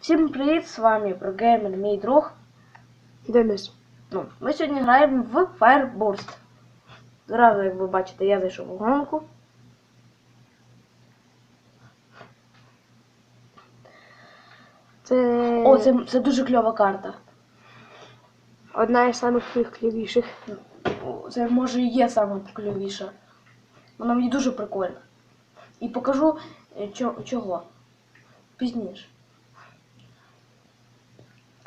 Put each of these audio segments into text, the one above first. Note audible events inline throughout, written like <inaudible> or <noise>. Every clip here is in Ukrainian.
Всім привіт, з вами прогеймер, мій друг. Денис. Ну, ми сьогодні граємо в Fireburst. Зразу, як ви бачите, я зайшов у гонку. Це О, це, це дуже кльова карта. одна із самих клювіших. Це може і є саме кльовіша. Вона мені дуже прикольна. І покажу е, чого. Пізніше.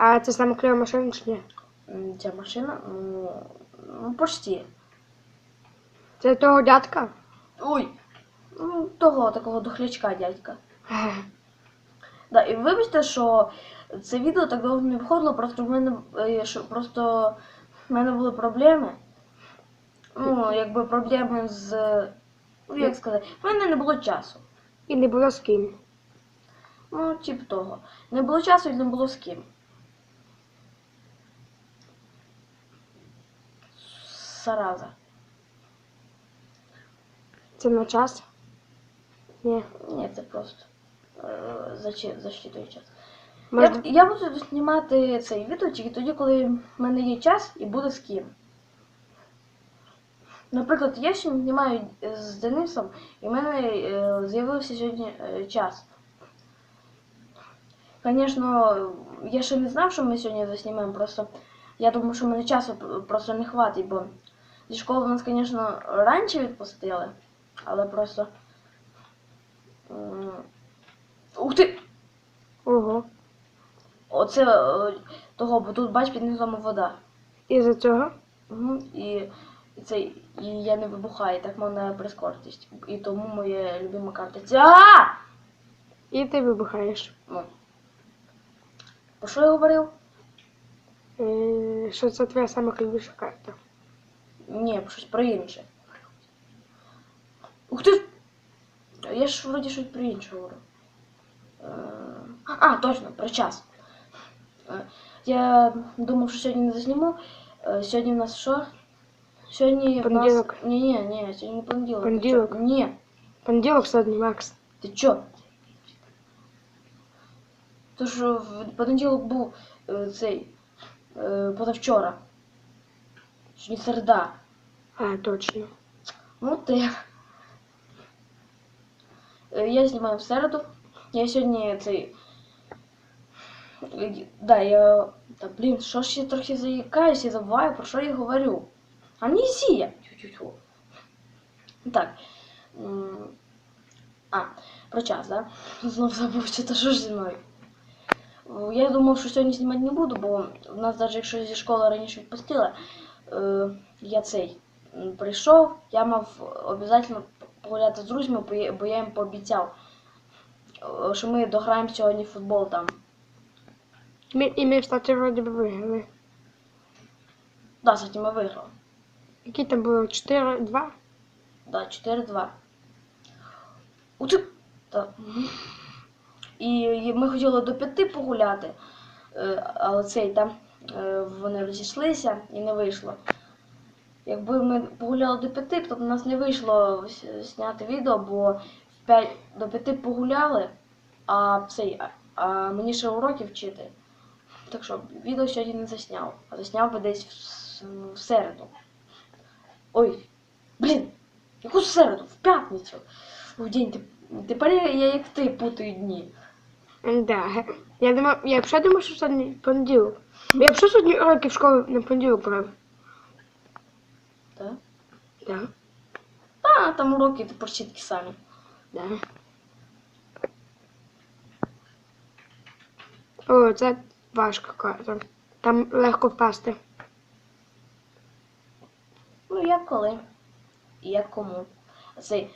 А це саме кльова машина чи ні? М, Ця машина, ну, ну почти. Це того дядька? Ой! Ну, того такого дохлячка дядька. Да, і вибачте, що це відео так довго не виходило, просто в мене е, що просто в мене були проблеми. Ну, якби проблеми з. Ну, як сказати, в мене не було часу. І не було з ким. Ну, тип того. Не було часу і не було з ким. Зараза. Це на час? Ні. Ні, це просто е, зачи- час. Можна... Я, я буду знімати цей відео тільки тоді, коли в мене є час і буде з ким. Наприклад, я сьогодні знімаю з Денисом, і в мене е, з'явився сьогодні е, час. Звісно, я ще не знав, що ми сьогодні заснімемо, просто я думаю, що мене часу просто не хватить, бо зі школи нас, звісно, раніше відпустили, але просто. Ух ти! Ого. Оце е, того, бо тут бач під низом вода. І за цього? Угу. І, і це і я не вибухаю, так можна прискоритись. І тому моя любима карта. А! І ти вибухаєш. Ну. Про що я говорив? Е, що це твоя сама клювіша карта? Ні, про щось про інше. Ух ти! Я ж вроді щось про інше говорю. Е, А, точно, про час. Е, Я думав, що сьогодні не засніму. Е, Сьогодні в нас що? Сьогодні в нас... Понеділок. Ні, ні, ні, сьогодні не понеділок. Ти Понеділок. чо? Ні. Понеділок сьогодні, Макс. Ти чо? То що в понеділок був е, цей е, позавчора. Сьогодні середа. А, точно. Ну ти. Е, Я знімаю в середу. Я сьогодні цей. е, Да, я. Та блін, що ж я трохи заїкаюсь і забуваю, про що я говорю. Амнезія! Тю-тю-тю. Так. А, про час, да? <laughs> Знов забув, що то що ж зі мною. Я думав, що сьогодні знімати не буду, бо в нас навіть якщо зі школи раніше відпустили, я цей прийшов, я мав обов'язково погуляти з друзями, бо я, їм пообіцяв, е, що ми дограємо сьогодні футбол там. Ми, і ми, кстати, вроді би виграли. Да, кстати, ми виграли. Які там було? 4-2? Да, 4-2. У ти... І, і ми хотіли до п'яти погуляти, е, але цей там е, вони розійшлися і не вийшло. Якби ми погуляли до п'яти, то б нас не вийшло зняти відео, бо в п'ять, до п'яти погуляли, а цей, а, мені ще уроки вчити. Так що відео сьогодні не засняв, а засняв би десь в, в середу. Ой, блін, яку середу? В п'ятницю. В день. Тепер я, я як ти путаю дні. Да. Я думав, я взагалі думав, що сьогодні понеділок. Я взагалі сьогодні уроки в школі на понеділок брав. Да. А, там уроки ти почти такі самі. Да. О, це важка карта. Там легко впасти. Ну, як коли. І як кому. А Цей,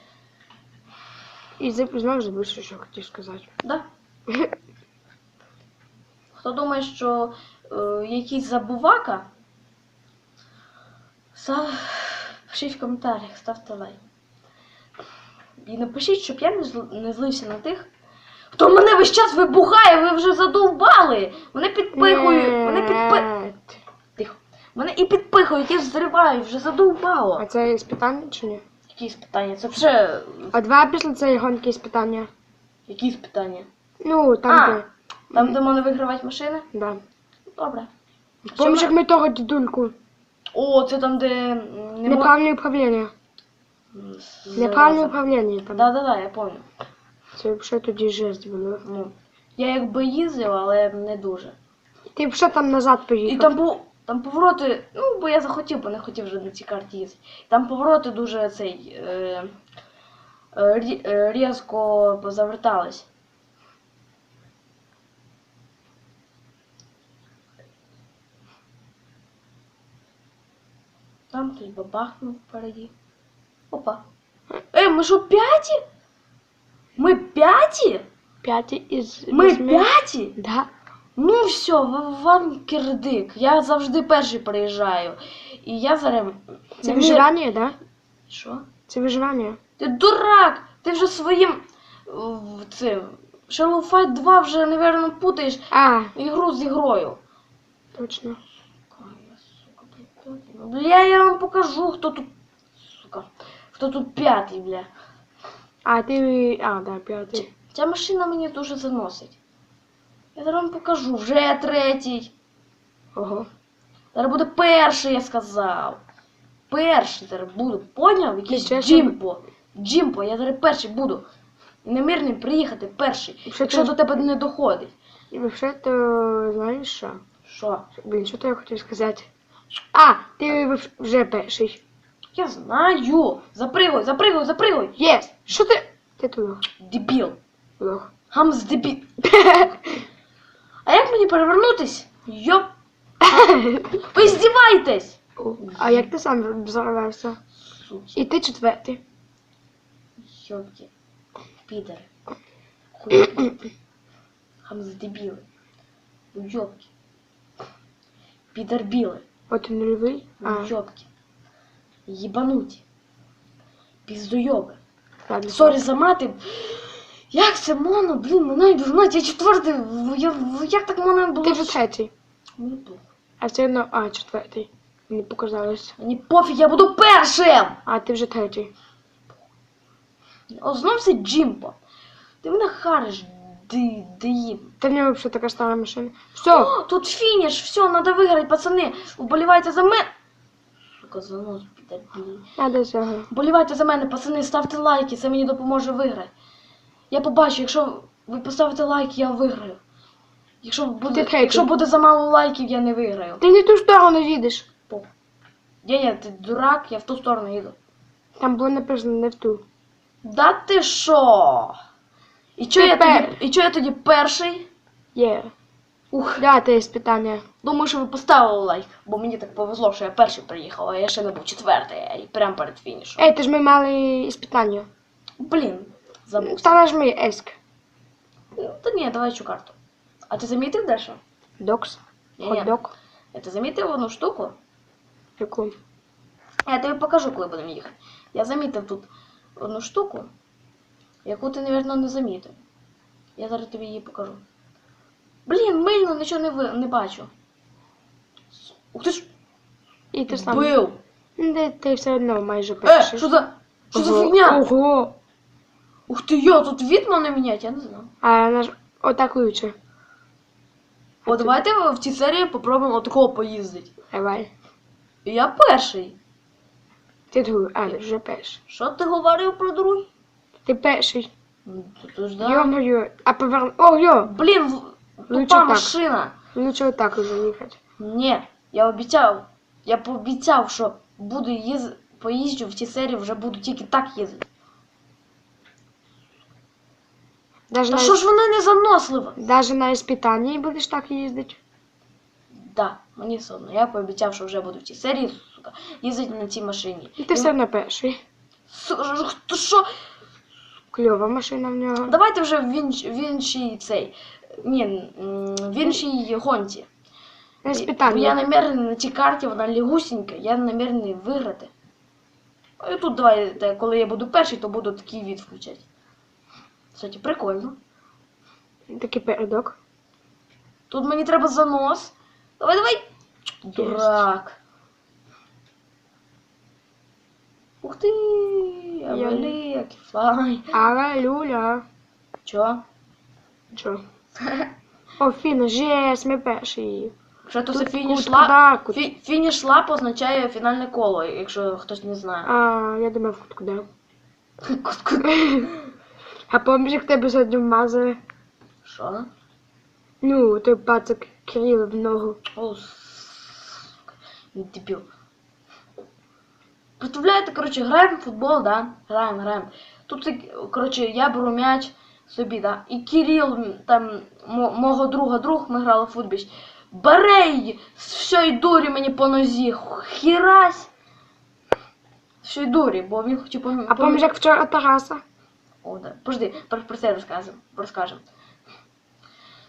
І заб- знову забув, що хотів сказати. да? Хто думає, що е, якийсь забувака, став... пишіть в коментарях, ставте лайк. І напишіть, щоб я не, зл... не злився на тих, хто мене весь час вибухає, ви вже задовбали. Мене підпихують, мене підпи... Тихо. Мене і підпихують, і взривають, вже задовбало. А це іспитання чи ні? Якісь питання? Це вже А два після цієї гонки іспитання. якісь питання? Ну, там А. де. Там, де можна вигравати машини? Да. Добре. Помніш, як ми того дідульку? О, це там, де не Неправильне управління. Неправильне управління там. Да-да-да, я пам'ятаю. Це взагалі тоді жесть було. Ну, я якби їздив, але не дуже. Ти взагалі там назад І там, пов- там повороти, ну, бо я захотів, бо не хотів вже на цій карті їздити. Там повороти дуже цей е, е, е, різко завертались. Там хтось бабахнув впереді. Опа. Ей, ми що п'яті? Ми п'яті? П'яті із Ми вісьми. п'яті? Да. Ну все, в- вам кирдик. Я завжди перший приїжджаю. І я зараз. Це Мені- виживання, да? Що? Це виживання. Ти дурак! Ти вже своїм в цим. Shadow Fight 2 вже, напевно, путаєш А, ігру з ігрою. точно. Бля, я вам покажу, хто тут. Сука. Хто тут п'ятий, бля. А, ти. А, да, п'ятий. Ця машина мені дуже заносить. Я зараз вам покажу, вже третій. Ого. Зараз буде перший, я сказав. Перший зараз буду. Поняв? Якийсь. Джимпо. Джимпо, я зараз перший буду. І намірний приїхати перший, Що якщо ти- до тебе не доходить. І взагалі, то знаєш що? Що? Блін, що то я хотів сказати? А, ти вже перший. Я знаю. Запригуй, запригуй, запригуй. Єс! Що ти? Ти тут. Дебіл. Лох. Гамс дебіл. <laughs> А як мені перевернутись? Йоп. <laughs> Ви здіваєтесь! А як ти сам взорвався? І ти четвертий. йопки. Підери. <clears throat> Хуй. Гамс дебіли. Йопки. Підер білий. І нульовий. А, Йопки. Єбануті. Піздойоби. ладно. Сорі за мати. Як це моно, блін, мене не знати, я четвертий. в- Я, як так моно було? Ти вже третій. Мені похуй. А все одно, а, четвертий. Мені показалось. Мені пофіг, я буду першим! А, ти вже третій. О, знов це Джимпо. Ти мене хариш, ди, диїм. Та в нього взагалі така стара машина. Все, О, тут фініш, все, надо виграти, пацани. Вболівайте за мене. Сука, занос, піде. надо цього. Вболівайте за мене, пацани, ставте лайки, це мені допоможе виграти. Я побачу, якщо ви поставите лайки, я виграю. Якщо буде, якщо буде замало лайків, я не виграю. Ти не в ту сторону їдеш. Ні, ні, ти дурак, я в ту сторону їду. Там було написано не в ту. Да ти що? І чо я Тепер. тоді, і чо я тоді перший? Є. Ух, Да, це є питання. думаю, що ви поставили лайк, бо мені так повезло, що я перший приїхав, а я ще не був четвертий, і прямо перед фінішем. Ей, ти ж ми мали іспитання. Блін, забув. Та нажми еск. Ну, Та ні, давай цю карту. А ти замітив дещо? Докс. Ні, ні. Хот-дог. Ти замітив одну штуку? Яку? Я тобі покажу, коли будемо їхати. Я замітив тут одну штуку, яку ти, мабуть, не замітив. Я зараз тобі її покажу. Блін, мильно нічого не, ви... не бачу. Ух ти ж І ти сам. бив! Ну, Ти, ти все одно майже Е, що за. Що за фігня? Ого. Ух ти йо, тут від мене міняти, я не знаю. А наш... Лучше. О, давайте в цій серії попробуємо отакого поїздити. Давай. Я перший. Ти другий. А, ти вже перший. Що ти говорив про другий? Ти перший. Ну. Йо-моє. А поверни. О, йо! Блін, в- Ну, тупа чо так? машина. Лучше отак уже їхати. Ні, я обіцяв. Я пообіцяв, що буду їз... поїжджу в цій серії, вже буду тільки так їздити. Даже Та на... що ж вона не занослива? Даже на іспитанні будеш так їздити. Да, мені одно. Я пообіцяв, що вже буду в цій серії, сука, їздити на цій машині. І ти все одно перший. Су- хто що? Кльова машина в нього. Давайте вже в, інш... в іншій цей. Ні, в іншій гонці. Бо я намірений на цій карті, вона лягусінька, я намірений виграти. А і тут давайте, коли я буду перший, то буду такий від включати. Кстати, прикольно. Такий передок. Тут мені треба занос. Давай, давай. Дурак. Ух ти, я Я- великий, фай. Але люля. Чо? Чо? О, фіна, жесть, ми перші. Що то Тут фініш лап? куди, кут. Фі- Фініш лап означає фінальне коло, якщо хтось не знає. А, я думав, куди. <laughs> Кут-кут. <laughs> А пам'ятаєш, як тебе сьогодні вмазали? Що? Ну, той пацак Кирил в ногу. О. Дебіл. Представляєте, коротше, граємо в футбол, да? Граємо, граємо. Тут, коротше, я беру м'яч собі, да? І Кирил, там, мого друга друг, ми грали в футбіл. Бере її, з всьої дурі мені по нозі. Хірась. З всьої дурі, бо він хотів помі... А пам'ятаєш, як вчора Тараса? О, да. Подожди, про, про це розкажемо. розкажемо.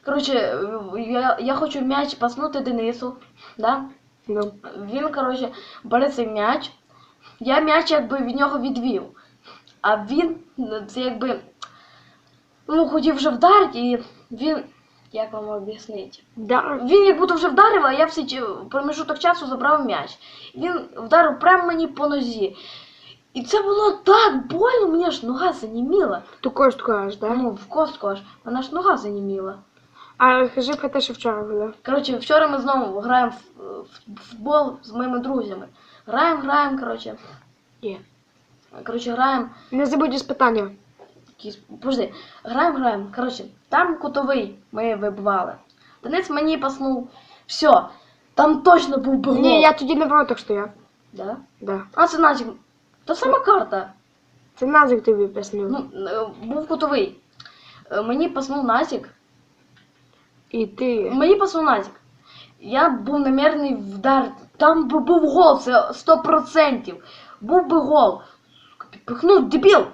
Коротше, я, я хочу м'яч паснути Денису, да? Ну. Він, коротше, бере цей м'яч. Я м'яч якби від нього відвів. А він ну, це якби ну, хотів вже вдарити, і він. Як вам об'яснити? Да. Він як будто вже вдарив, а я в цей проміжуток часу забрав м'яч. Він вдарив прямо мені по нозі. І це було так больно, мені аж нога заніміла. Ту костку аж, да? Ну, в костку аж, вона ж нога заніміла. А кажи про те, що вчора було. Коротше, вчора ми знову граємо в футбол з моїми друзями. Граємо, граємо, коротше. Є. Коротше, граємо. Не забудь із питання. якісь- Подожди, граємо, граємо. Коротше, там кутовий ми вибивали. Денис мені паснув. Все, там точно був би гол. Ні, я тоді на воротах стояв. Да? Да. А це Назік. Та сама карта. Це Назик тобі пояснив. Ну, е, був кутовий. Е, Мені паснув Назік. І ти. Мені паснув Назік. Я був намірний вдар. Там би був гол, це 100%. Був би гол. Підпихнув, дебіл.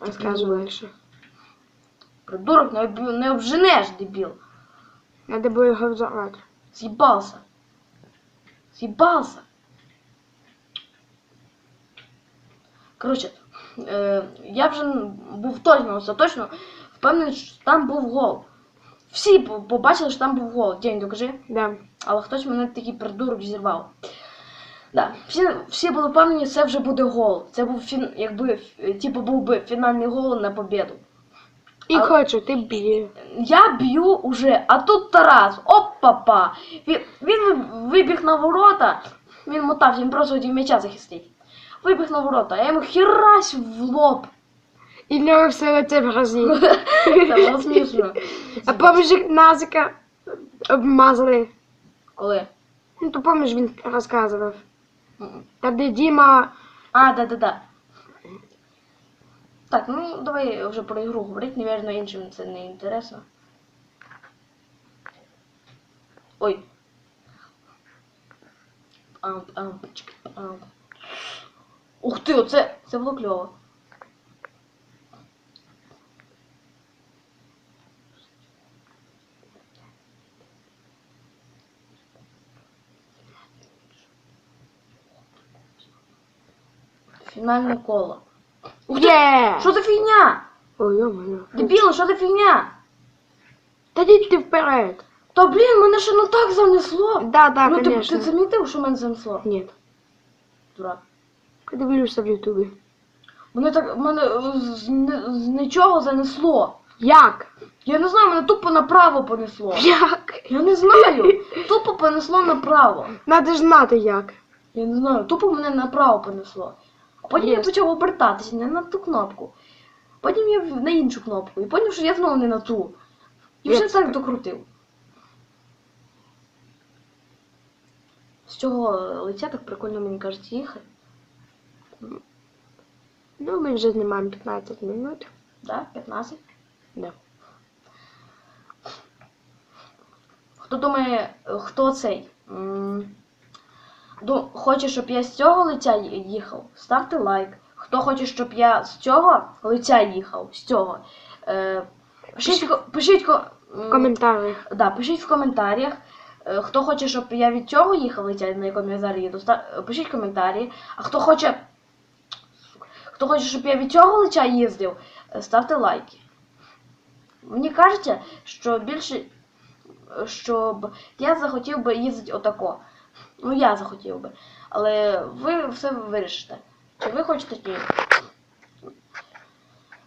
Розказуй далі. Придурок, не, об... не обженеш, дебіл. Надо було його взорвати. Съебался. Съебался. Коротше, е, я вже був точно, остаточно впевнений, що там був гол. Всі побачили, що там був гол. День, докажи. Да. Але хтось мене такий придурок зірвав. Да. Всі, всі були впевнені, це вже буде гол. Це був фін, якби, типу, був би фінальний гол на победу. І А- хочу, ти б'є. Я б'ю уже, а тут Тарас, оп-папа. Він, він вибіг на ворота, він мотався, він просто хотів м'яча захистити. Вибіг на ворота, я йому херась в лоб. І нього все лице в грозі. Це було смішно. <laughs> А як Назика обмазали? Коли? Ну, то пам'ятаєш, він розказував. Та де Діма. А, да-да-да. Так, ну давай вже про ігру говорити, навірно, іншим це не інтересно. Ой. Ух ти, оце це було кльово. Фінальне коло. Ух ти! Є! Що за фігня? Ой, йо-моє. Дебіло, що за фігня? Та йди ти вперед. Та блін, мене ще не так занесло. Да, да, ну ти, ти конечно. замітив, що мене занесло? Ні. Дурак. Подивлюся в Ютубі. Мене так мене е, з, не- з нічого занесло. Як? Я не знаю, мене тупо направо понесло. Як? Я не знаю. Тупо понесло направо. Надо ж знати як. Я не знаю, тупо мене направо понесло. Потім я почав обертатися не на ту кнопку. Потім я на іншу кнопку. І потім, що я знову не на ту. І вже так докрутив. З цього лиця так прикольно, мені кажуть, їхати. Ну, ми вже знімаємо 15 минут. Да? 15. Да. Хто думає, хто цей? М, ду- Хоче, щоб я з цього лиця їхав? Ставте лайк. Хто хоче, щоб я з цього лиця їхав? З цього. Е, пишіть, в пишіть, ко- В коментарях. да, пишіть в коментарях. Е, Хто хоче, щоб я від цього їхав лиця, на якому я зараз їду, пишіть коментарі. А хто хоче. Хто хоче, щоб я від цього лиця їздив, е, ставте лайки. Мені кажеться, що більше. е, Щоб я захотів би їздити отако. Ну, я захотів би. Але ви все вирішите. Чи ви хочете чи ні?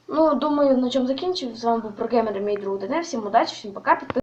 Ну, думаю, на чому закінчив. З вами був прогеймер мій друг Дене. Всім удачі, всім пока. Підписуйтесь.